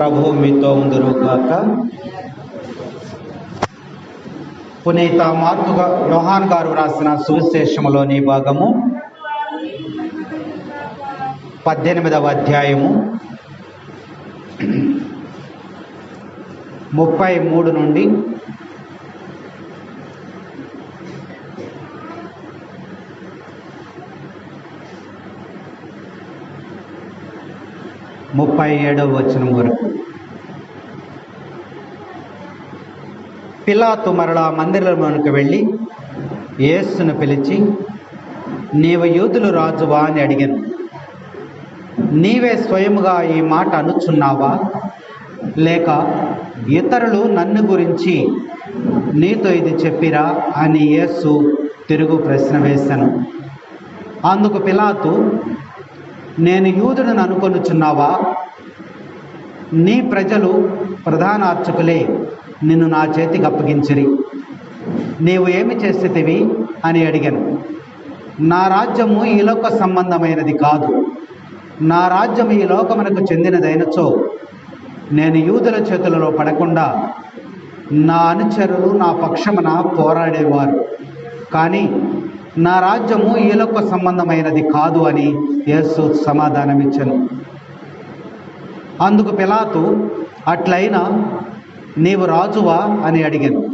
ప్రభు మీతో ఉందరుగాక పునీత మార్తుగా యోహాన్ గారు రాసిన సువిశేషములోని భాగము పద్దెనిమిదవ అధ్యాయము ముప్పై మూడు నుండి ముప్పై ఏడవ వచనం వరకు. పిలాతు మరలా మందిరంలోనికి వెళ్ళి యేసును పిలిచి నీవు యూదులు రాజువా? అని అడిగాను. నీవే స్వయముగా ఈ మాట అనుచున్నావా? లేక ఇతరులు నన్ను గురించి నీతో ఇది చెప్పిరా? అని యేసు తిరుగు ప్రశ్న వేశాను. అందుకు పిలాతు నేను యూదుడని అనుకొనుచున్నావా? నీ ప్రజలు ప్రధాన అర్చకులే నిన్ను నా చేతికి అప్పగించిరి. నీవు ఏమి చేసేటివి అని అడిగాను. నా రాజ్యము ఈ లోక సంబంధమైనది కాదు. నా రాజ్యం ఈ లోకమునకు చెందినదైనచో నేను యూదుల చేతులలో పడకుండా నా అనుచరులు నా పక్షమున పోరాడేవారు. కానీ నా రాజ్యము ఈ లోక సంబంధమైనది కాదు అని యేసు సమాధానమిచ్చను. అందుకు పిలాతు అట్లయినా నీవు రాజువా అని అడిగాను.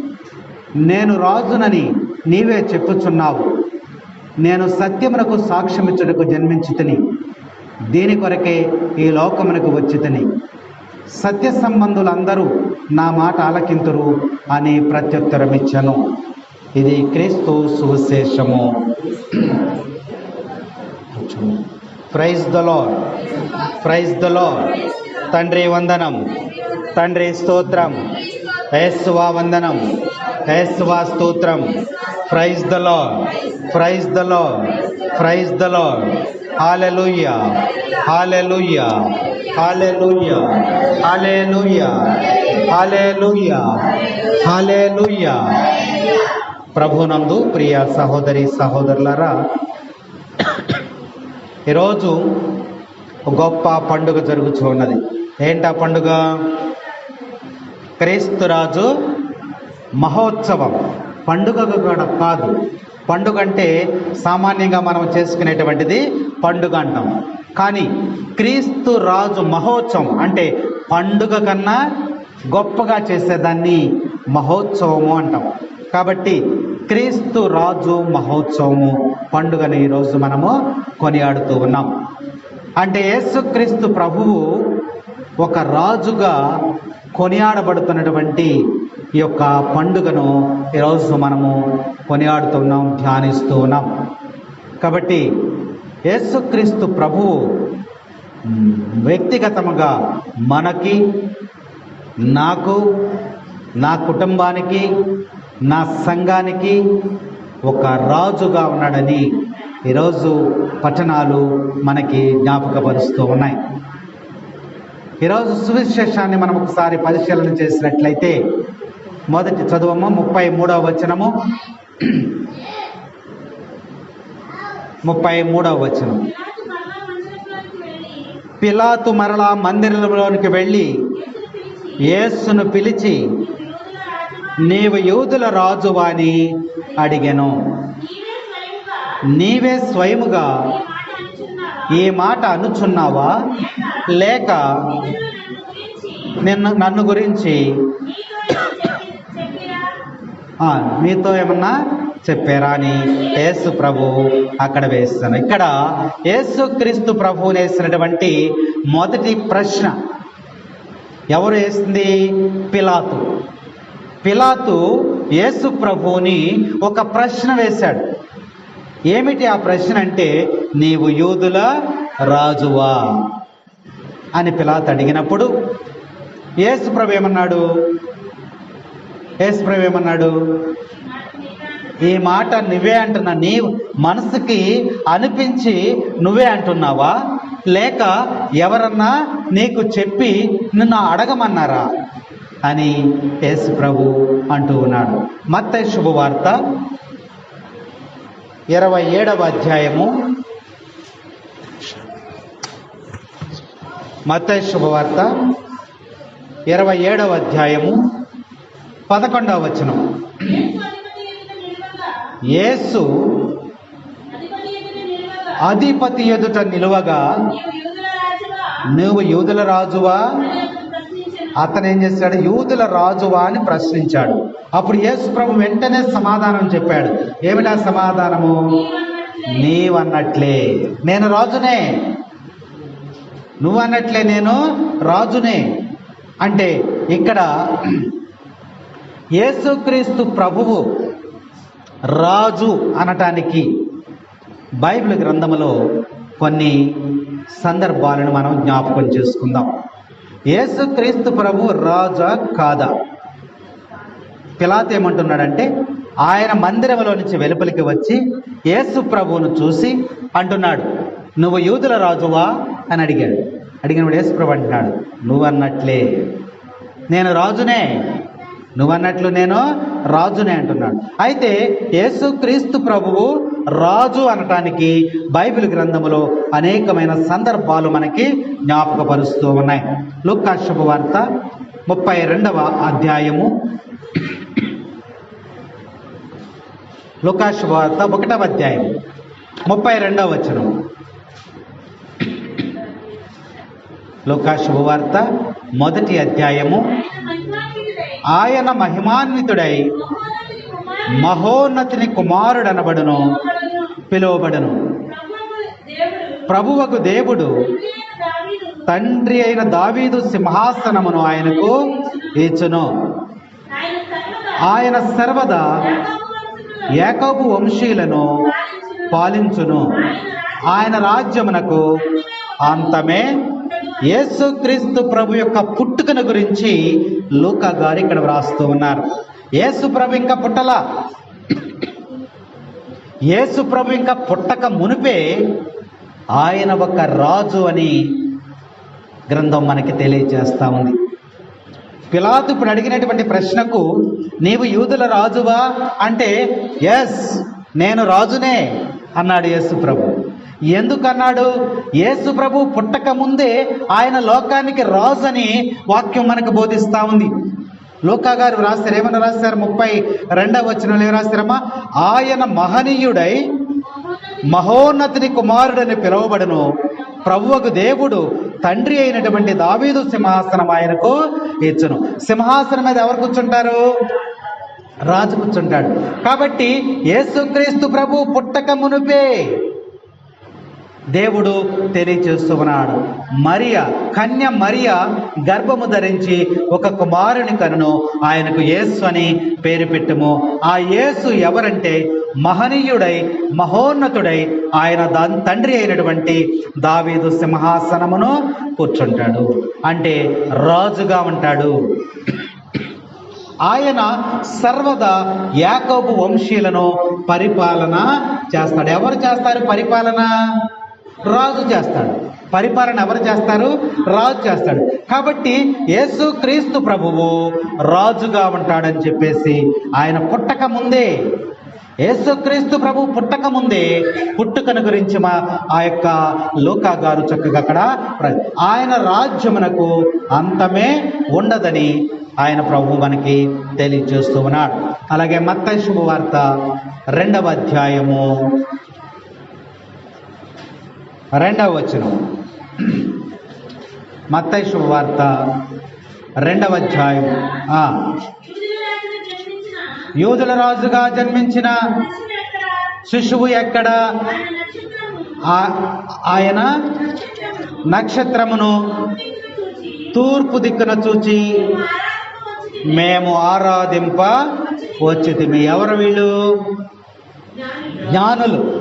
నేను రాజునని నీవే చెప్పుచున్నావు. నేను సత్యమునకు సాక్ష్యమిచ్చుటకు జన్మించి తిని దీని కొరకే ఈ లోకమునకు వచ్చి తిని సత్య సంబంధులందరూ నా మాట ఆలకింతురు అని ప్రత్యుత్తరమిచ్చను. ఇది క్రీస్తు సువిశేషము. ప్రైజ్ ద ప్రైజ్ ద తండ్రి వందనం. తండ్రి స్తోత్రం. ఏసువా వందనం. ఏసువా స్తోత్రం. Praise the lord praise the lord praise the lord hallelujah hallelujah hallelujah hallelujah hallelujah hallelujah ప్రభునందు ప్రియ సహోదరి సహోదరులరా ఈరోజు గొప్ప పండుగ జరుగుతూ ఉన్నది. ఏంటా పండుగ? క్రీస్తురాజు మహోత్సవం. పండుగ కూడా కాదు. పండుగ అంటే సామాన్యంగా మనం చేసుకునేటువంటిది పండుగ అంటాం. కానీ క్రీస్తు రాజు మహోత్సవం అంటే పండుగ కన్నా గొప్పగా చేసేదాన్ని మహోత్సవము అంటాం. కాబట్టి క్రీస్తు రాజు మహోత్సవము పండుగని ఈరోజు మనము కొనియాడుతూ ఉన్నాం. అంటే యేసుక్రీస్తు ప్రభువు ఒక రాజుగా కొనియాడబడుతున్నటువంటి ఈ యొక్క పండుగను ఈరోజు మనము కొనియాడుతున్నాం ధ్యానిస్తూ ఉన్నాం. కాబట్టి యేసుక్రీస్తు ప్రభువు వ్యక్తిగతముగా మనకి నాకు నా కుటుంబానికి నా సంఘానికి ఒక రాజుగా ఉన్నాడని ఈరోజు పట్టణాలు మనకి జ్ఞాపకపరుస్తూ ఉన్నాయి. ఈరోజు సువిశేషాన్ని మనం ఒకసారి పరిశీలన చేసినట్లయితే మొదటి చదువము ముప్పై మూడవ వచనము. ముప్పై మూడవ వచనం. పిలాతు మరలా మందిరంలోనికి వెళ్ళి యేసును పిలిచి నీవు యూదుల రాజువా అని అడిగాను. నీవే స్వయముగా ఈ మాట అనుచున్నావా? లేక నిన్ను నన్ను గురించి మీతో ఏమన్నా చెప్పారా అని? యేసు ప్రభు అక్కడ వేస్తాను. ఇక్కడ యేసు క్రీస్తు ప్రభు వేసినటువంటి మొదటి ప్రశ్న ఎవరు వేసింది? పిలాతు. పిలాతు యేసు ప్రభువుని ఒక ప్రశ్న వేశాడు. ఏమిటి ఆ ప్రశ్న అంటే నీవు యూదుల రాజువా? అని పిలాత్ అడిగినప్పుడు యేసు ప్రభు ఏమన్నాడు? యేసు ప్రభు ఏమన్నాడు? ఈ మాట నువ్వే అంటున్నా నీ మనసుకి అనిపించి నువ్వే అంటున్నావా? లేక ఎవరన్నా నీకు చెప్పి నిన్ను అడగమన్నారా? అని ఎస్ ప్రభు అంటూ ఉన్నాడు. మత్త శుభవార్త ఇరవై ఏడవ అధ్యాయము. మత్త శుభవార్త ఇరవై ఏడవ అధ్యాయము పదకొండవ వచనం. యేసు అధిపతి ఎదుట నిలువగా నువ్వు యూదుల రాజువా? అతను ఏం చేశాడు? యూదుల రాజువా అని ప్రశ్నించాడు. అప్పుడు యేసు ప్రభు వెంటనే సమాధానం చెప్పాడు. ఏమిటా సమాధానము? నీవన్నట్లే. నేను రాజునే. నువ్వన్నట్లే నేను రాజునే. అంటే ఇక్కడ యేసుక్రీస్తు ప్రభువు రాజు అనటానికి బైబిల్ గ్రంథములో కొన్ని సందర్భాలను మనం జ్ఞాపకం చేసుకుందాం. యేసుక్రీస్తు ప్రభు రాజా కాదా? పిలాత్ ఏమంటున్నాడంటే ఆయన మందిరంలో నుంచి వెలుపలికి వచ్చి యేసు ప్రభువును చూసి అంటున్నాడు నువ్వు యూదుల రాజువా? అని అడిగాడు. అడిగినప్పుడు యేసు ప్రభు అంటున్నాడు నువ్వన్నట్లే నేను రాజునే నువ్వన్నట్లు నేను రాజునే అంటున్నాడు. అయితే యేసుక్రీస్తు ప్రభువు రాజు అనటానికి బైబిల్ గ్రంథములో అనేకమైన సందర్భాలు మనకి జ్ఞాపకపరుస్తూ ఉన్నాయి. లుక్కాశుభ వార్త ముప్పై రెండవ అధ్యాయము. లుకాశుభ శుభవార్త ఒకటవ అధ్యాయం. ముప్పై రెండవ వచనం. లుకాశుభ వార్త మొదటి అధ్యాయము ఆయన మహిమాన్వితుడై కుమారుడు మహోన్నతిని కుమారుడనబడును పిలువబడును. ప్రభువకు దేవుడు తండ్రి అయిన దావీదు సింహాసనమును ఆయనకు ఇచ్చును ఆయన సర్వదా ఏకపు వంశీయులను పాలించును ఆయన రాజ్యమునకు అంతమే యేసుక్రీస్తు ప్రభు యొక్క పుట్టుకను గురించి లూకా గారు ఇక్కడ వ్రాస్తూ ఉన్నారు. యేసు ప్రభు ఇంకా పుట్టల. యేసు ప్రభు ఇంకా పుట్టక మునిపే ఆయన ఒక రాజు అని గ్రంథం మనకి తెలియజేస్తా ఉంది. పిలాతు ఇప్పుడు అడిగినటువంటి ప్రశ్నకు నీవు యూదుల రాజువా? అంటే ఎస్ నేను రాజునే అన్నాడు యేసు ప్రభు. ఎందుకన్నాడు? యేసు ప్రభు పుట్టక ముందే ఆయన లోకానికి రాజు అని వాక్యం మనకు బోధిస్తా ఉంది. లోకా గారు రాస్తారు ఏమైనా రాస్తారు ముప్పై రెండవ వచ్చిన ఏం రాస్తారమ్మా ఆయన మహనీయుడై మహోన్నతిని కుమారుడని పిలువబడును. ప్రభువకు దేవుడు తండ్రి అయినటువంటి దావీదు సింహాసనం ఆయనకు ఇచ్చును. సింహాసనం మీద ఎవరు కూర్చుంటారు? రాజు కూర్చుంటాడు. కాబట్టి యేసుక్రీస్తు ప్రభు పుట్టక మునుపే దేవుడు తెలియచేస్తూ ఉన్నాడు మరియ కన్య మరియ గర్భము ధరించి ఒక కుమారుని కనును ఆయనకు యేసు అని పేరు పెట్టుము. ఆ యేసు ఎవరంటే మహనీయుడై మహోన్నతుడై ఆయన దాని తండ్రి అయినటువంటి దావీదు సింహాసనమును కూర్చుంటాడు. అంటే రాజుగా ఉంటాడు. ఆయన సర్వదా యాకోబు వంశీలను పరిపాలన చేస్తాడు. ఎవరు చేస్తారు పరిపాలన? రాజు చేస్తాడు. పరిపాలన ఎవరు చేస్తారు? రాజు చేస్తాడు. కాబట్టి యేసు క్రీస్తు ప్రభువు రాజుగా ఉంటాడని చెప్పేసి ఆయన పుట్టక ముందే యేసుక్రీస్తు ప్రభు పుట్టక ముందే పుట్టుకను గురించి మా ఆ యొక్క లోకా గారు చక్కగా అక్కడ ప్ర- ఆయన రాజ్యమునకు అంతమే ఉండదని ఆయన ప్రభు మనకి తెలియజేస్తూ ఉన్నాడు. అలాగే మత్త శుభవార్త రెండవ అధ్యాయము రెండవ వచనం. మత్తయి శుభవార్త రెండవ అధ్యాయం. యూదుల రాజుగా జన్మించిన శిశువు ఎక్కడ? ఆయన ఆ- ఆయన నక్షత్రమును తూర్పు దిక్కున చూచి మేము ఆరాధింప వచ్చితిమి. ఎవరు వీళ్ళు? జ్ఞానులు.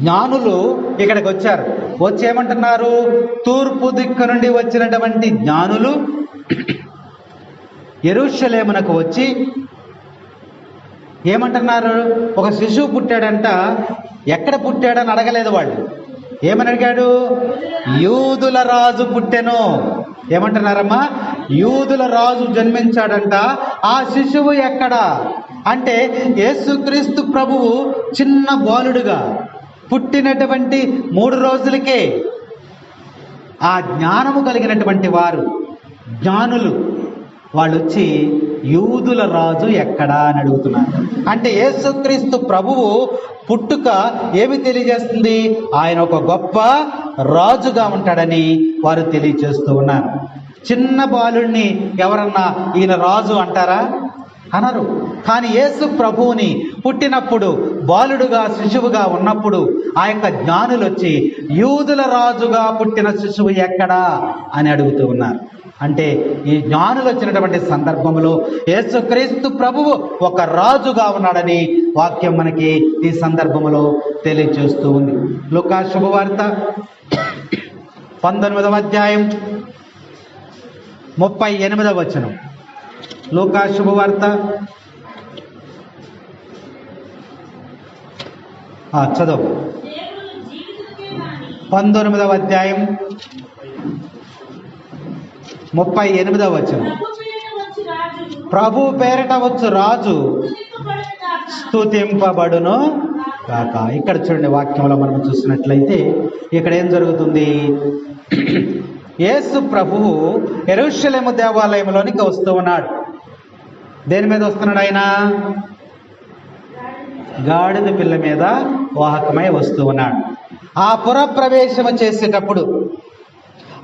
జ్ఞానులు ఇక్కడికి వచ్చారు. వచ్చి ఏమంటున్నారు తూర్పు దిక్కు నుండి వచ్చినటువంటి జ్ఞానులు ఎరుషలేమునకు వచ్చి ఏమంటున్నారు? ఒక శిశువు పుట్టాడంట. ఎక్కడ పుట్టాడని అడగలేదు వాళ్ళు. ఏమని అడిగాడు? యూదుల రాజు పుట్టెను. ఏమంటున్నారమ్మా? యూదుల రాజు జన్మించాడంట. ఆ శిశువు ఎక్కడ? అంటే యేసుక్రీస్తు ప్రభువు చిన్న బాలుడుగా. పుట్టినటువంటి మూడు రోజులకే ఆ జ్ఞానము కలిగినటువంటి వారు జ్ఞానులు. వాళ్ళు వచ్చి యూదుల రాజు ఎక్కడా అని అడుగుతున్నారు. అంటే యేసుక్రీస్తు ప్రభువు పుట్టుక ఏమి తెలియజేస్తుంది? ఆయన ఒక గొప్ప రాజుగా ఉంటాడని వారు తెలియజేస్తూ ఉన్నారు. చిన్న బాలుణ్ణి ఎవరన్నా ఈయన రాజు అంటారా? అనరు. కానీ యేసు ప్రభువుని పుట్టినప్పుడు బాలుడుగా శిశువుగా ఉన్నప్పుడు ఆ యొక్క జ్ఞానులు వచ్చి యూదుల రాజుగా పుట్టిన శిశువు ఎక్కడా అని అడుగుతూ ఉన్నారు. అంటే ఈ జ్ఞానులు వచ్చినటువంటి సందర్భంలో యేసుక్రీస్తు ప్రభువు ఒక రాజుగా ఉన్నాడని వాక్యం మనకి ఈ సందర్భంలో తెలియజేస్తూ ఉంది. లుకా శుభవార్త పంతొమ్మిదవ అధ్యాయం ముప్పై ఎనిమిదవ వచనం. లోకా శుభవార్త చదువు. పంతొమ్మిదవ అధ్యాయం ముప్పై ఎనిమిదవ వచ్చిన ప్రభు పేరిట పేరట వచ్చు రాజు స్తుతింపబడును కాక ఇక్కడ చూడండి వాక్యంలో మనం చూసినట్లయితే ఇక్కడ ఏం జరుగుతుంది? యేసు ప్రభువు ఎరుషలేము దేవాలయంలోనికి వస్తూ ఉన్నాడు. దేని మీద వస్తున్నాడు ఆయన? గాడిద పిల్ల మీద వాహకమై వస్తూ ఉన్నాడు. ఆ పురప్రవేశము చేసేటప్పుడు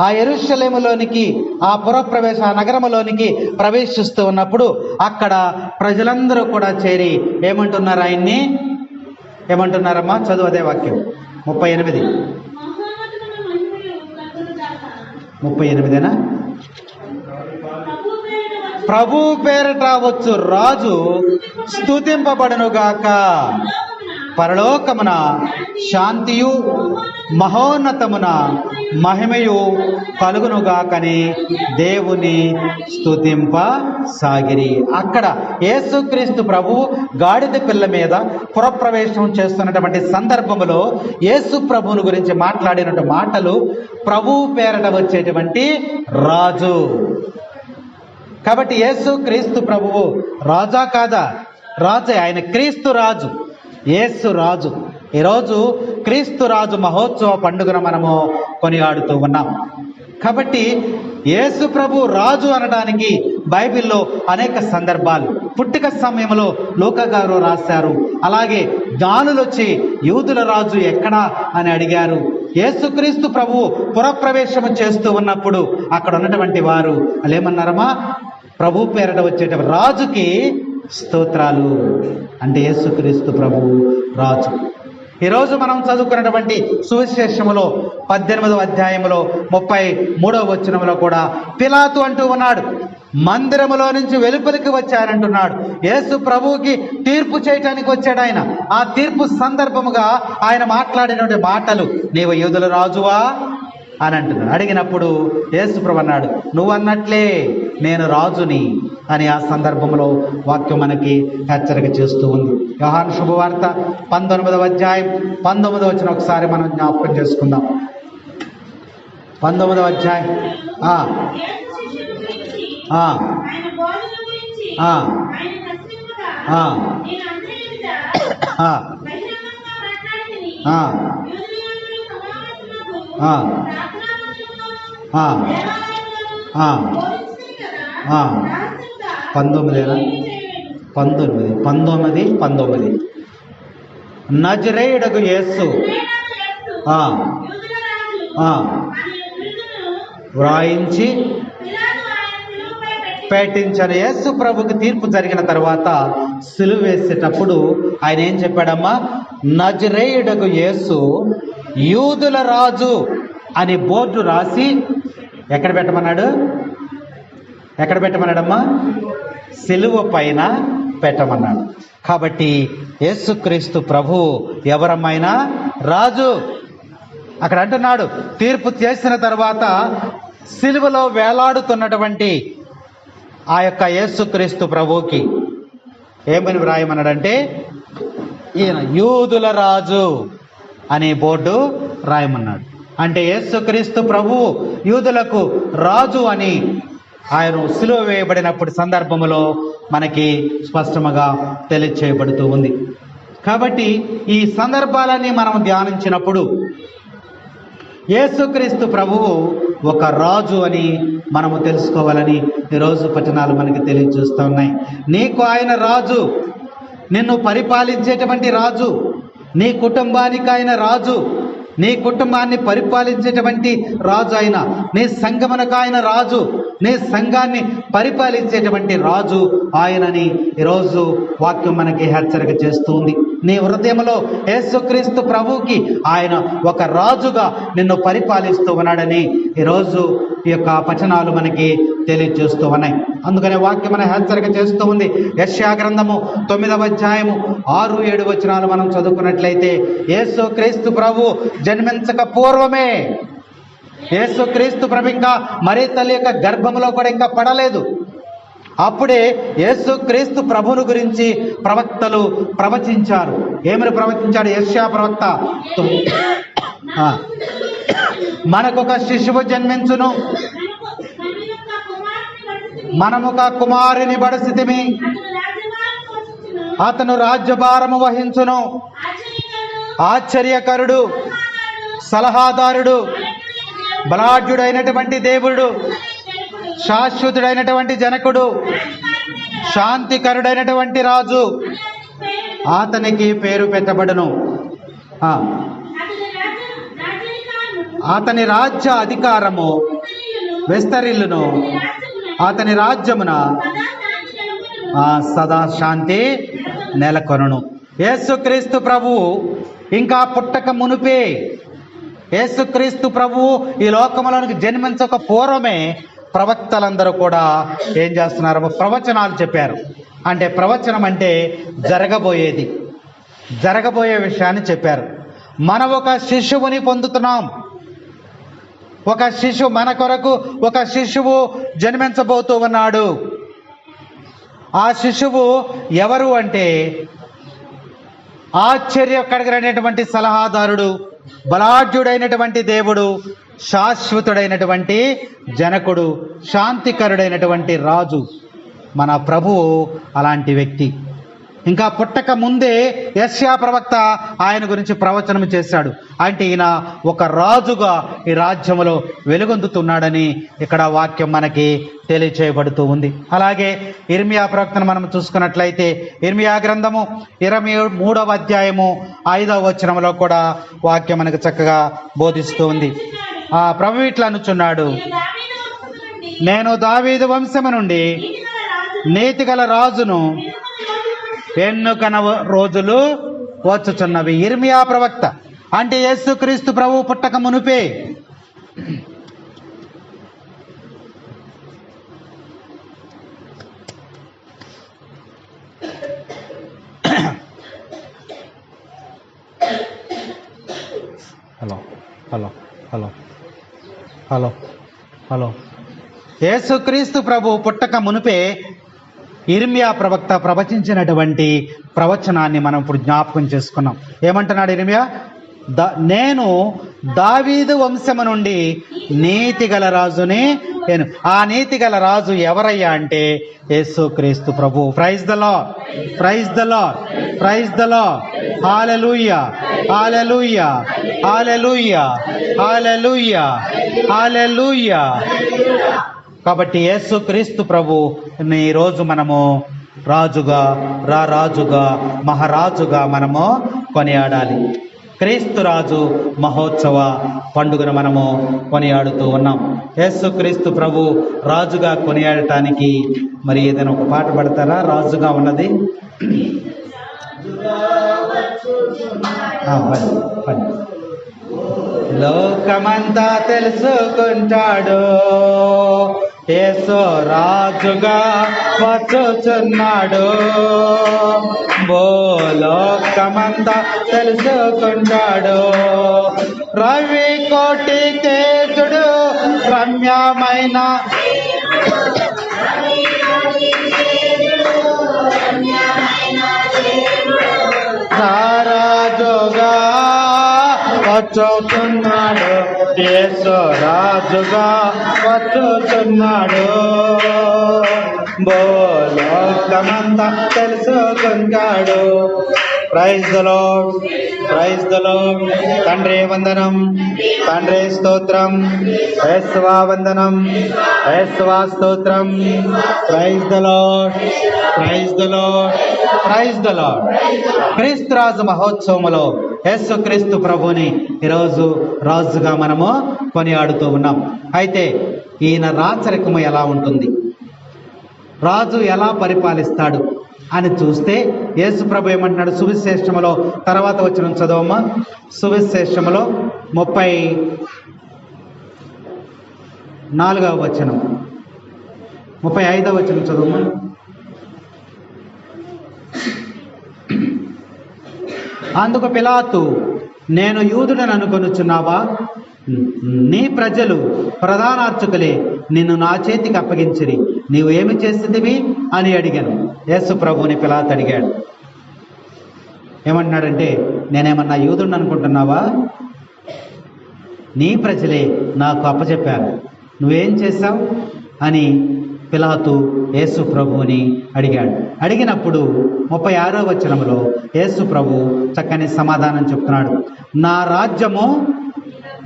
ఆ ఎరుశలేములోనికి ఆ పురప్రవేశ ఆ నగరములోనికి ప్రవేశిస్తూ ఉన్నప్పుడు అక్కడ ప్రజలందరూ కూడా చేరి ఏమంటున్నారు ఆయన్ని? ఏమంటున్నారమ్మా? చదువు అదే వాక్యం. ముప్పై ఎనిమిది. ముప్పై ఎనిమిదేనా? ప్రభు పేరట వచ్చు. రాజు స్తుతింపబడునుగాక. పరలోకమున శాంతియు మహోన్నతమున మహిమయు కలుగునుగాకని దేవుని స్తుతింప సాగిరి అక్కడ యేసుక్రీస్తు ప్రభువు గాడిద పిల్ల మీద పురప్రవేశం చేస్తున్నటువంటి సందర్భములో యేసు ప్రభువుని గురించి మాట్లాడినటువంటి మాటలు ప్రభువు పేరట వచ్చేటువంటి రాజు. కాబట్టి యేసు క్రీస్తు ప్రభువు రాజా కాదా? రాజే. ఆయన క్రీస్తు రాజు. యేసు రాజు. ఈరోజు క్రీస్తు రాజు మహోత్సవ పండుగను మనము కొనియాడుతూ ఉన్నాం. కాబట్టి యేసు ప్రభు రాజు అనడానికి బైబిల్లో అనేక సందర్భాలు. పుట్టుక సమయంలో లోక గారు రాశారు. అలాగే జ్ఞానులు వచ్చి యూదుల రాజు ఎక్కడా అని అడిగారు. యేసుక్రీస్తు ప్రభువు పురప్రవేశము చేస్తూ ఉన్నప్పుడు అక్కడ ఉన్నటువంటి వారు వాళ్ళు ఏమన్నారమ్మా ప్రభు పేరట వచ్చేట రాజుకి స్తోత్రాలు అంటే యేసుక్రీస్తు ప్రభు రాజు. ఈరోజు మనం చదువుకున్నటువంటి సువిశేషములో పద్దెనిమిదవ అధ్యాయములో ముప్పై మూడవ వచనంలో కూడా పిలాతు అంటూ ఉన్నాడు మందిరములో నుంచి వెలుపలికి వచ్చారంటున్నాడు యేసు ప్రభువుకి తీర్పు చేయటానికి వచ్చాడు ఆయన. ఆ తీర్పు సందర్భముగా ఆయన మాట్లాడినటువంటి మాటలు నీవు యూదుల రాజువా? అని అంటున్నాడు. అడిగినప్పుడు యేసుప్రభు అన్నాడు నువ్వు అన్నట్లే నేను రాజుని అని ఆ సందర్భంలో వాక్యం మనకి హెచ్చరిక చేస్తూ ఉంది. యోహాను శుభవార్త పంతొమ్మిదవ అధ్యాయం పంతొమ్మిదవ వచ్చిన ఒకసారి మనం జ్ఞాపకం చేసుకుందాం. పంతొమ్మిదవ అధ్యాయం. ఆ, పంతొమ్మిదేనా? చేయలేదు. పంతొమ్మిది పంతొమ్మిది. పంతొమ్మిది నజరేయుడకు యేసు. వ్రాయించి పెట్టించిన యేసు ప్రభుకి తీర్పు జరిగిన తర్వాత సిలువ వేసేటప్పుడు ఆయన ఏం చెప్పాడమ్మా? నజరేయుడకు యేసు యూదుల రాజు అని బోర్డు రాసి ఎక్కడ పెట్టమన్నాడు? ఎక్కడ పెట్టమన్నాడమ్మా? సెలువ పైన పెట్టమన్నాడు. కాబట్టి యేసుక్రీస్తు ప్రభు ఎవరమ్మైనా రాజు. అక్కడ అంటున్నాడు తీర్పు చేసిన తర్వాత సిలువలో వేలాడుతున్నటువంటి ఆ యొక్క యేసుక్రీస్తు ప్రభుకి ఏమని వ్రాయమన్నాడంటే ఈయన యూదుల రాజు. అనే బోర్డు రాయమన్నాడు. అంటే యేసుక్రీస్తు ప్రభువు యూదులకు రాజు అని ఆయన సిలువ వేయబడినప్పుడు సందర్భములో మనకి స్పష్టముగా తెలియచేయబడుతూ ఉంది. కాబట్టి ఈ సందర్భాలన్నీ మనం ధ్యానించినప్పుడు యేసుక్రీస్తు ప్రభువు ఒక రాజు అని మనము తెలుసుకోవాలని ఈరోజు పట్టణాలు మనకి తెలియజేస్తూ ఉన్నాయి. నీకు ఆయన రాజు నిన్ను పరిపాలించేటువంటి రాజు నీ కుటుంబానికి ఆయన రాజు నీ కుటుంబాన్ని పరిపాలించేటువంటి రాజు ఆయన నీ సంగమనకు ఆయన రాజు నీ సంఘాన్ని పరిపాలించేటువంటి రాజు ఆయనని ఈరోజు వాక్యం మనకి హెచ్చరిక చేస్తుంది. నీ హృదయంలో యేసుక్రీస్తు ప్రభువుకి ఆయన ఒక రాజుగా నిన్ను పరిపాలిస్తూ ఉన్నాడని ఈరోజు ఈ యొక్క పచనాలు మనకి తెలియజేస్తూ ఉన్నాయి. అందుకనే వాక్యం మన హెచ్చరిక చేస్తూ ఉంది. యశ్యా గ్రంథము తొమ్మిదవ అధ్యాయము ఆరు ఏడు వచనాలు మనం చదువుకున్నట్లయితే యేసు క్రీస్తు ప్రభు జన్మించక పూర్వమే. యేసు క్రీస్తు ప్రభు ఇంకా మరీ తల్లి యొక్క గర్భంలో కూడా ఇంకా పడలేదు. అప్పుడే యేసు క్రీస్తు ప్రభును గురించి ప్రవక్తలు ప్రవచించారు. ఏమని ప్రవచించాడు? యశ్యా ప్రవక్త. మనకొక శిశువు జన్మించును. మనకు మన యొక్క కుమారుని బడుతుంది మనము ఒక కుమారుని బడసితిమి అతను రాజ్యభారము వహించును. ఆశ్చర్యకరుడు. సలహాదారుడు. బలాఢ్యుడైనటువంటి దేవుడు. శాశ్వతుడైనటువంటి జనకుడు. శాంతికరుడైనటువంటి రాజు. అతనికి పేరు. పెట్టబడును. అతని రాజ్య- అధికారము విస్తరిల్లును. అతని రాజ్యమున సదా శాంతి నెలకొనును. యేసుక్రీస్తు ప్రభువు ఇంకా పుట్టక మునుపే యేసుక్రీస్తు ప్రభువు ఈ లోకంలోనికి జన్మించక పూర్వమే ప్రవక్తలందరూ కూడా ఏం చేస్తున్నారు ప్రవచనాలు చెప్పారు. అంటే ప్రవచనం అంటే జరగబోయేది. జరగబోయే విషయాన్ని చెప్పారు. మనం ఒక శిశువుని పొందుతున్నాం. ఒక శిశువు మన కొరకు ఒక శిశువు జన్మించబోతూ ఉన్నాడు. ఆ శిశువు ఎవరు అంటే ఆశ్చర్యకరమైనటువంటి సలహాదారుడు బలాఢ్యుడైనటువంటి దేవుడు శాశ్వతుడైనటువంటి జనకుడు శాంతికరుడైనటువంటి రాజు. మన ప్రభువు అలాంటి వ్యక్తి. ఇంకా పుట్టక ముందే యశ్యా ప్రవక్త ఆయన గురించి ప్రవచనం చేశాడు. అంటే ఈయన ఒక రాజుగా ఈ రాజ్యములో వెలుగొందుతున్నాడని ఇక్కడ వాక్యం మనకి తెలియచేయబడుతూ ఉంది. అలాగే ఇర్మియా ప్రవక్తను మనం చూసుకున్నట్లయితే ఇర్మియా గ్రంథము ఇరవై మూడవ అధ్యాయము ఐదవ వచనంలో కూడా వాక్యం మనకు చక్కగా బోధిస్తూ ఉంది. ఆ ప్రభు ఇట్లా అనుచున్నాడు. నేను దావీదు వంశము నుండి నీతిగల రాజును ఎన్నుకొని రోజులు వచ్చుచున్నవి. ఇర్మియా ప్రవక్త అంటే యేసుక్రీస్తు ప్రభు పుట్టక మునుపే. Hello hello hello hello hello. Yesukreestu ప్రభు పుట్టక మునుపే ఇర్మియా ప్రవక్త ప్రవచించినటువంటి ప్రవచనాన్ని మనం ఇప్పుడు జ్ఞాపకం చేసుకున్నాం. ఏమంటున్నాడు ఇర్మియా? ద నేను దావీదు వంశము నుండి నీతి గల రాజుని నేను. ఆ నీతి గల రాజు ఎవరయ్యా అంటే యేసు క్రీస్తు ప్రభు. Praise the lord praise the lord praise the lord hallelujah. Hallelujah. Hallelujah. Hallelujah. Hallelujah. కాబట్టి యేసు క్రీస్తు ప్రభు ఈ రోజు మనము రాజుగా రా రాజుగా మహారాజుగా మనము కొనియాడాలి. క్రీస్తు రాజు మహోత్సవ పండుగను మనము కొనియాడుతూ ఉన్నాం. యేసు క్రీస్తు ప్రభు రాజుగా కొనియాడటానికి మరి ఏదైనా ఒక పాట పడతారా? రాజుగా ఉన్నది. లోకమంతా తెలుసుకుంటాడు. ఏసో రాజుగా వచ్చుచున్నాడు బోలోకమంత తెలుసుకుంటాడు. రవి కోటి తేజుడు రమ్యమైన రారాజుగా వచ్చుతున్నాడు యేసు రాజుగా వచ్చుతున్నాడు బోలోకమంతా తెలుసుకుంటాడు ప్రైజ్ దలో ప్రైజ్ దలో తండ్రి వందనం తండ్రి స్తోత్రం యేసువా వందనం యేసువా స్తోత్రం praise the lord praise the lord praise the lord Kreestu రాజు మహోత్సవములో యేసు క్రీస్తు ప్రభుని ఈరోజు రాజుగా మనము కొనియాడుతూ ఉన్నాం. అయితే ఈయన రాచరికము ఎలా ఉంటుంది? రాజు ఎలా పరిపాలిస్తాడు? అని చూస్తే యేసు ప్రభు ఏమంటున్నాడు? సువిశేషములో తర్వాత వచ్చిన చదవమ్మా. సువిశేషములో ముప్పై నాలుగవ వచనం. ముప్పై ఐదవ వచనం చదవమ్మా. అందుకు పిలాతు నేను యూదుడని అనుకొనుచున్నావా? నీ ప్రజలు ప్రధానార్చకులే నిన్ను నా చేతికి అప్పగించిరి. నీవు ఏమి చేస్తుందివి అని అడిగాను. యేసు ప్రభుని పిలాత్ అడిగాడు. ఏమంటున్నాడంటే నేనేమన్నా యూదుడిని అనుకుంటున్నావా? నీ ప్రజలే నాకు అప్పచెప్పారు నువ్వేం చేశావు? అని పిలాతు యేసు ప్రభువుని అడిగాడు. అడిగినప్పుడు ముప్పై ఆరో వచనంలో యేసు ప్రభు చక్కని సమాధానం చెప్తున్నాడు. నా రాజ్యము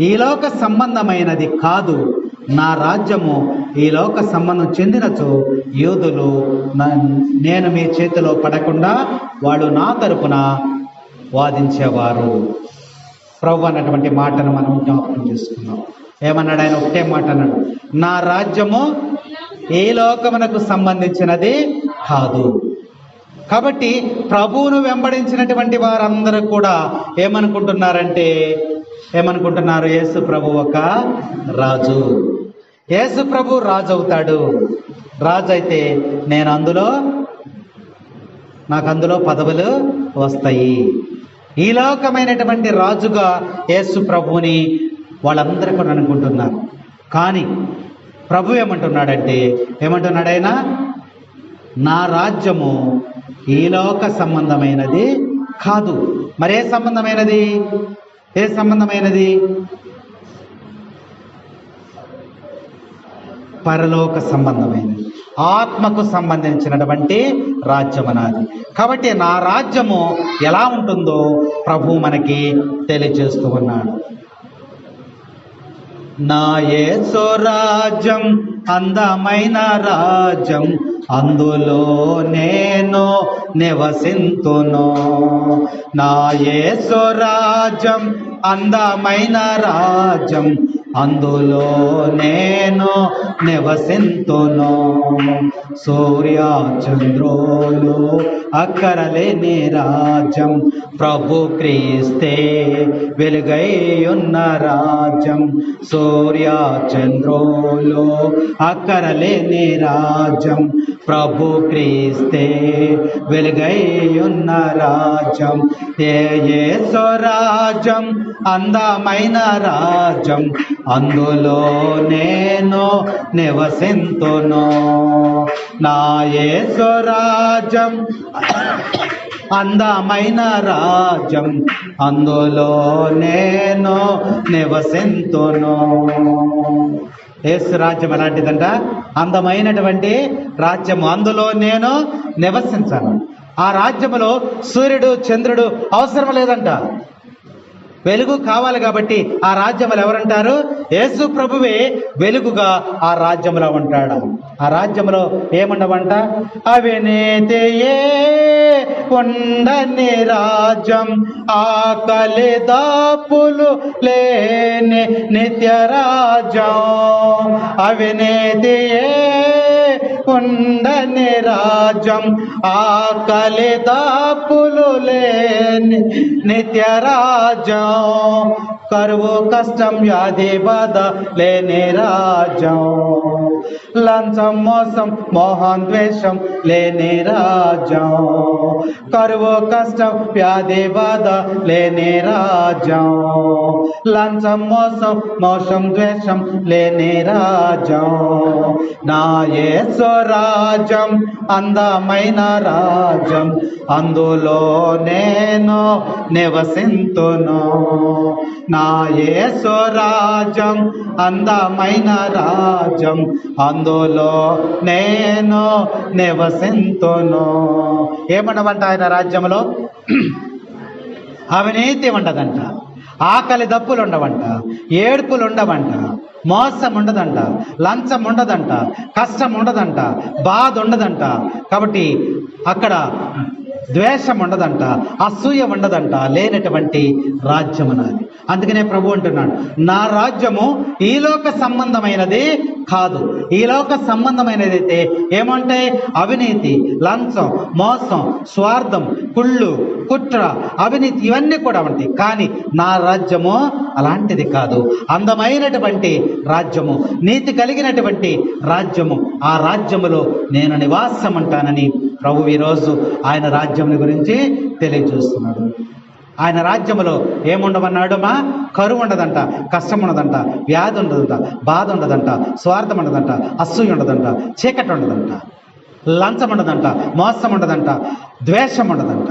ఈ లోక సంబంధమైనది కాదు. నా రాజ్యము ఈ లోక సంబంధం చెందినచో యోధులు నేను మీ చేతిలో పడకుండా వాళ్ళు నా తరపున వాదించేవారు. ప్రభు అన్నటువంటి మాటను మనం జ్ఞాపకం చేసుకున్నాం ఏమన్నాడు ఆయన? ఒకటే మాట అన్నాడు. నా రాజ్యము ఏ లోకమునకు సంబంధించినది కాదు. కాబట్టి ప్రభువును వెంబడించినటువంటి వారందరూ కూడా ఏమనుకుంటున్నారంటే ఏమనుకుంటున్నారు? యేసు ప్రభు ఒక రాజు. యేసు ప్రభు రాజు అవుతాడు రాజు అయితే నేను అందులో నాకు అందులో పదవులు వస్తాయి. ఈ లోకమైనటువంటి రాజుగా యేసు ప్రభువుని వాళ్ళందరూ కూడా అనుకుంటున్నారు. కానీ ప్రభు ఏమంటున్నాడంటే ఏమంటున్నాడు ఆయన నా రాజ్యము ఈ లోక సంబంధమైనది కాదు. మరే సంబంధమైనది? ఏ సంబంధమైనది? పరలోక సంబంధమైనది. ఆత్మకు సంబంధించినటువంటి రాజ్యం అనాది కాబట్టి నా రాజ్యము ఎలా ఉంటుందో ప్రభు మనకి తెలియజేస్తూ ఉన్నాడు. నా యేసు రాజ్యం అందమైన రాజ్యం. అందులో నేను నివసింతును. నా యేసు రాజ్యం అందమైన రాజ్యం. అందులో నేను నివసింతును. సూర్య చంద్రోలు అక్కరలేని రాజ్యం. ప్రభు క్రీస్తే వెలుగై ఉన్న రాజ్యం. సూర్య చంద్రోలు అక్కరలేని రాజ్యం. ప్రభు క్రీస్తే వెలుగై ఉన్న రాజ్యం. ఏ ఏ స్వరాజ్యం అందమైన రాజ్యం. అందులో నేను నివసింతును. నా అందమైన రాజ్యం. అందులో నేను నివసింతును. ఏసు రాజ్యం ఎలాంటిదంట? అందమైనటువంటి రాజ్యము. అందులో నేను నివసించాను. ఆ రాజ్యములో సూర్యుడు చంద్రుడు అవసరం లేదంట. వెలుగు కావాలి కాబట్టి ఆ రాజ్యములు ఎవరంటారు? యేసు ప్రభువే వెలుగుగా ఆ రాజ్యంలో ఉంటాడు. ఆ రాజ్యంలో ఏముండవంట? అవినీతియే ఉండని రాజ్యం ఆకలి దాపులు లేని నిత్య రాజ్యం. అవినీతియే ఉండని రాజ్యం ఆకలి దాపులు లేని నిత్య రాజ్యం కరువు కష్టం వ్యాధి బాధ లేని రాజ్యం లంచం మోసం మోహం ద్వేషం లేని రాజ్యం కరువు కష్టం వ్యాధి బాధ లేని రాజ్యం లంచం మోసం మోసం ద్వేషం లేని రాజ్యం నా యేసు రాజ్యం అందమైన రాజ్యం అందులో నేను నివసింతును. నా యేసు రాజ్యం అందమైన రాజ్యం అందులో నేను నివసింతును. ఏమనమంట ఆయన రాజ్యంలో అవినీతి ఉండదంట. ఆకలి దప్పులు ఉండవంట ఏడుపులు ఉండవంట మోసం ఉండదంట లంచం ఉండదంట కష్టం ఉండదంట బాధ ఉండదంట కాబట్టి అక్కడ ద్వేషం ఉండదంట అసూయ ఉండదంట లేనటువంటి రాజ్యం అందుకనే ప్రభు అంటున్నాడు నా రాజ్యము ఈలోక సంబంధమైనది కాదు. ఈలోక సంబంధమైనది అయితే ఏమంటే అవినీతి లంచం మోసం స్వార్థం కుళ్ళు కుట్ర అవినీతి ఇవన్నీ కూడా ఉంటాయి. కానీ నా రాజ్యము అలాంటిది కాదు. అందమైనటువంటి రాజ్యము నీతి కలిగినటువంటి రాజ్యము. ఆ రాజ్యములో నేను నివాసం అంటానని ప్రభు ఈరోజు ఆయన రాజ్యం గురించి తెలియజేస్తున్నాడు. ఆయన రాజ్యములో ఏముండమన్నాడు మా కరువు ఉండదంట కష్టం ఉండదంట వ్యాధి ఉండదంట బాధ ఉండదంట స్వార్థం ఉండదంట అసూయ ఉండదంట చీకటి ఉండదంట లంచం ఉండదంట మోసం ఉండదంట ద్వేషం ఉండదంట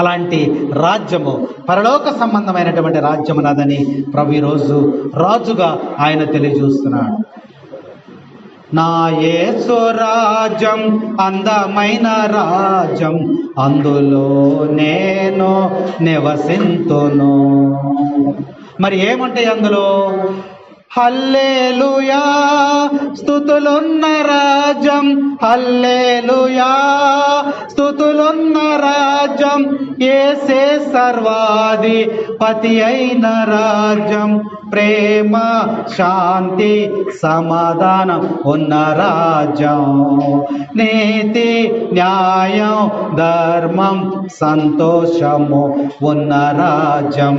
అలాంటి రాజ్యము పరలోక సంబంధమైనటువంటి రాజ్యము నాదని ప్రభు ఈరోజు రాజుగా ఆయన తెలియజూస్తున్నాడు. నా యేసు రాజ్యం అందమైన రాజ్యం అందులో నేను నివసింతును. మరి ఏముంటాయి అందులో? హల్లేలుయా స్థుతులున్న రాజ్యం హల్లేలుయా స్థుతులున్న రాజ్యం ఏసే సర్వాది పతి అయిన రాజ్యం. ప్రేమ శాంతి సమాధానం ఉన్న రాజ్యం. నీతి న్యాయం ధర్మం సంతోషము ఉన్న రాజ్యం.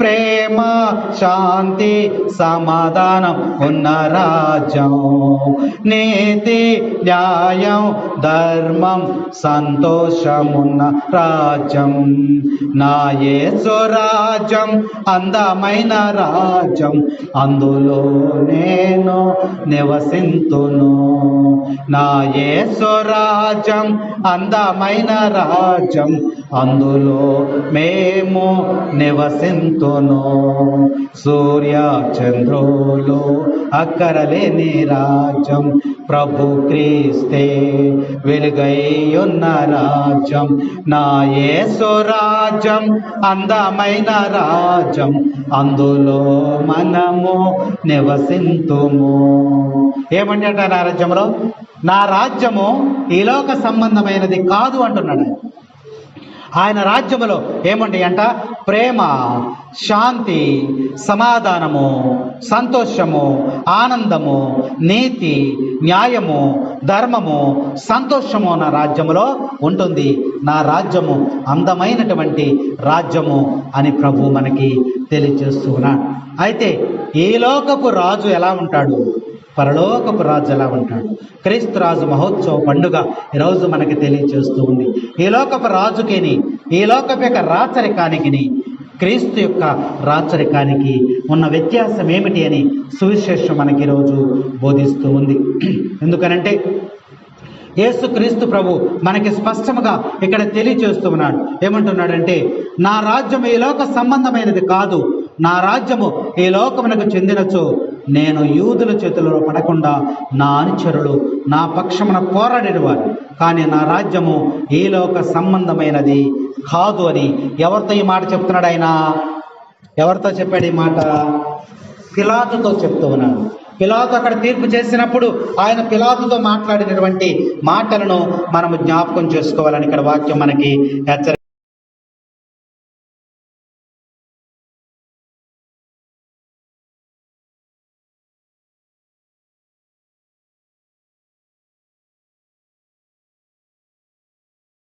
ప్రేమ శాంతి సమాధానం ఉన్న రాజ్యం. నీతి న్యాయం ధర్మం సంతోషమున్న రాజ్యం. నా యేసు రాజ్యం అందమైన రాజ్యం అందులో నేను నివసింతును. నా యేసు రాజ్యం అందమైన రాజ్యం అందులో మేము నివసింతును. సూర్య చంద్రులు అక్కరలేని రాజ్యం ప్రభు క్రీస్తే వెలుగైయున్న రాజ్యం. నా యేసు రాజ్యం అందమైన రాజ్యం అందులో మనము నివసింతుము. ఏమంటే అంటారు? ఆ రాజ్యంలో నా రాజ్యము ఈ లోక సంబంధమైనది కాదు అంటున్నాడు ఆయన. రాజ్యములో ఏముంటాయి అంట? ప్రేమ శాంతి సమాధానము సంతోషము ఆనందము నీతి న్యాయము ధర్మము సంతోషము నా రాజ్యములో ఉంటుంది. నా రాజ్యము అందమైనటువంటి రాజ్యము అని ప్రభు మనకి తెలియజేస్తూ ఉన్నాడు అయితే ఈ లోకపు రాజు ఎలా ఉంటాడు? పరలోకపు రాజు ఎలా ఉంటాడు? క్రీస్తు రాజు మహోత్సవ పండుగ ఈరోజు మనకి తెలియజేస్తూ ఉంది. ఈ లోకపు రాజుకిని ఈ లోకపు యొక్క రాచరికానికిని క్రీస్తు యొక్క రాచరికానికి ఉన్న వ్యత్యాసం ఏమిటి అని సువిశేషం మనకి ఈరోజు బోధిస్తూ ఉంది. ఎందుకనంటే యేసు క్రీస్తు ప్రభు మనకి స్పష్టముగా ఇక్కడ తెలియచేస్తూ ఉన్నాడు ఏమంటున్నాడంటే నా రాజ్యం ఈ లోక సంబంధమైనది కాదు. నా రాజ్యము ఈ లోకమునకు చెందినచో నేను యూదుల చేతులలో పడకుండా నా అనుచరులు నా పక్షమున పోరాడేవారు కానీ నా రాజ్యము ఈ లోక సంబంధమైనది కాదు అని ఎవరితో ఈ మాట చెప్తున్నాడు ఆయన? ఎవరితో చెప్పాడు ఈ మాట? పిలాతుతో చెప్తూ ఉన్నాడు. పిలాతు అక్కడ తీర్పు చేసినప్పుడు ఆయన పిలాతుతో మాట్లాడినటువంటి మాటలను మనము జ్ఞాపకం చేసుకోవాలని ఇక్కడ వాక్యం మనకి హెచ్చరి